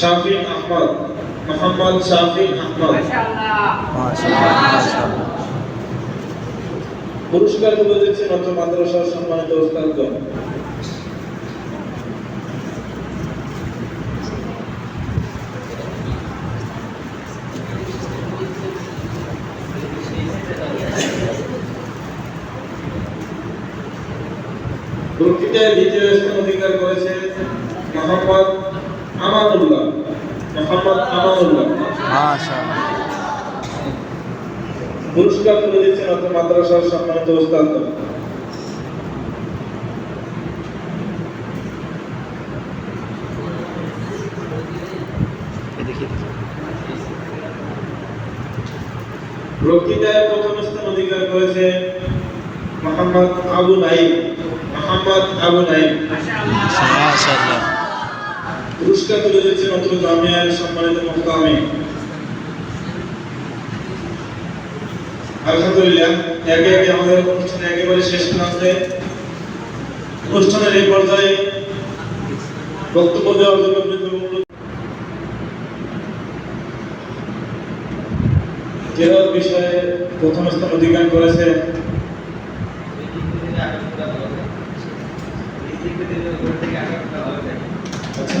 শাফিন আহমদ মোহাম্মদ শাফিন আহমদ। পুরস্কার তুলে দিচ্ছেন অত্র মাদ্রাসার সম্মানিত ওস্তাদগণ। বক্তৃতায় দ্বিতীয় স্থান অধিকার করেছে মোহাম্মদ আমানুল্লাহ মোহাম্মদ আমানুল্লাহ পুরস্কার তুলে দিচ্ছেন অত্র মাদ্রাসার সম্মানিত ওস্তাদগণ বক্তৃতায় প্রথম স্থান অধিকার করেছে মোহাম্মদ আবু নাইম মোহাম্মদ আবু নাইম পুরস্কার তুলে দিচ্ছেন অত্র জামিয়ার সম্মানিত মুহতামি আলহামদুলিল্লাহ, একে একে আমাদের অনুষ্ঠানে একেবারে শেষ প্রান্তে অনুষ্ঠানের এই পর্যায়ে বক্তব্য দেওয়ার জন্য কেরল বিষয়ে প্রথম স্থান অধিকার করেছে আচ্ছা।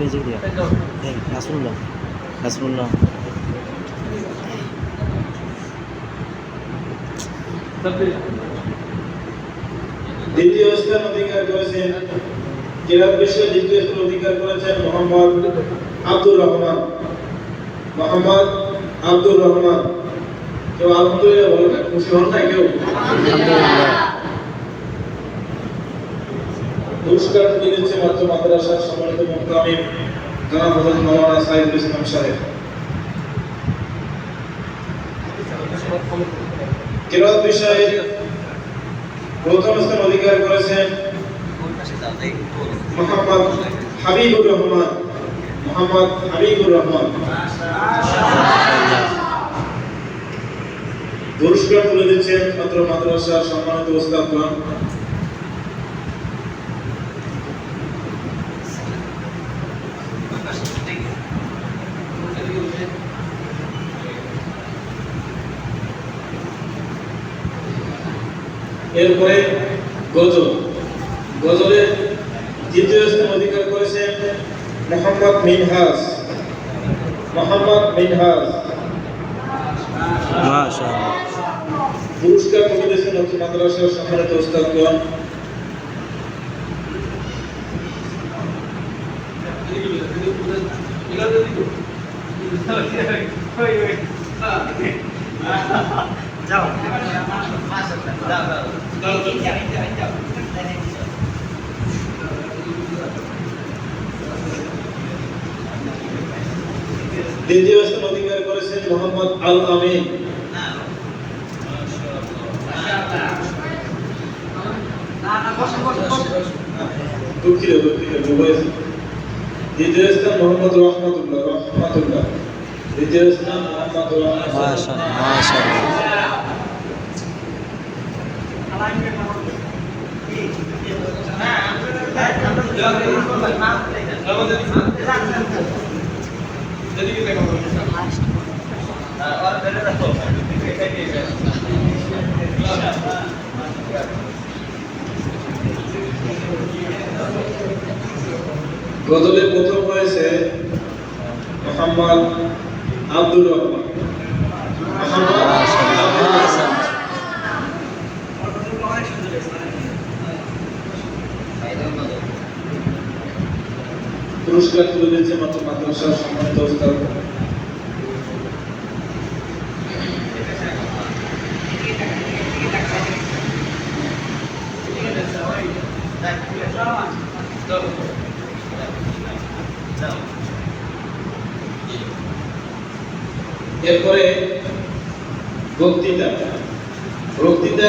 দিবে দিয়া। নাসরুল্লাহ। নাসরুল্লাহ। দ্বিতীয় স্থান অধিকার করেছেন জেলা বিশ্বের দ্বিতীয় স্থান অধিকার করেছেন মোহাম্মদ আব্দুর রহমান। মোহাম্মদ আব্দুর রহমান। কেউ আলহামদুলিল্লাহ বলো না খুশি হন না কেউ? পুরস্কার তুলে দিচ্ছে মাত্র মাদ্রাসার সম্মানিত মুক্তামি জনাব হজরত মৌলানা সাইদুল ইসলাম সাহেব। কেরাত বিষয়ে প্রথম স্থান অধিকার করেছেন মোহাম্মদ হাবিবুর রহমান। মোহাম্মদ হাবিবুর রহমান। পুরস্কার তুলে দিচ্ছেন মাদ্রাসার সম্মানিত ওস্তাদগণ। এরপরে গজল। গজলে দ্বিতীয় স্থান অধিকার করেছেন মোহাম্মদ মিনহাজ। মোহাম্মদ মাশাআল্লাহ। পুরস্কার দিয়েছেন নতুন মাদ্রাসার সম্মানিত ওস্তাদগণ দ্বিতীয় স্থান অধিকার করেছেন মোহাম্মদ আল আমিন। দুঃখিত দুঃখিত ডুবাইছি দ্বিতীয় স্থান মোহাম্মদ রহমতুল্লাহ রহমতুল্লাহ। দ্বিতীয় স্থান মোহাম্মদ রহমতুল্লাহ। মাশাআল্লাহ মাশাআল্লাহ। গজলে প্রথম হয়েছে মোহাম্মদ আব্দুর রহমান। মোহাম্মদ পুরস্কার তুলে দিয়েছে মাত্র মাদ্রাসার সম্মানিত ওস্তাদ এরপরে বক্তৃতা। বক্তৃতা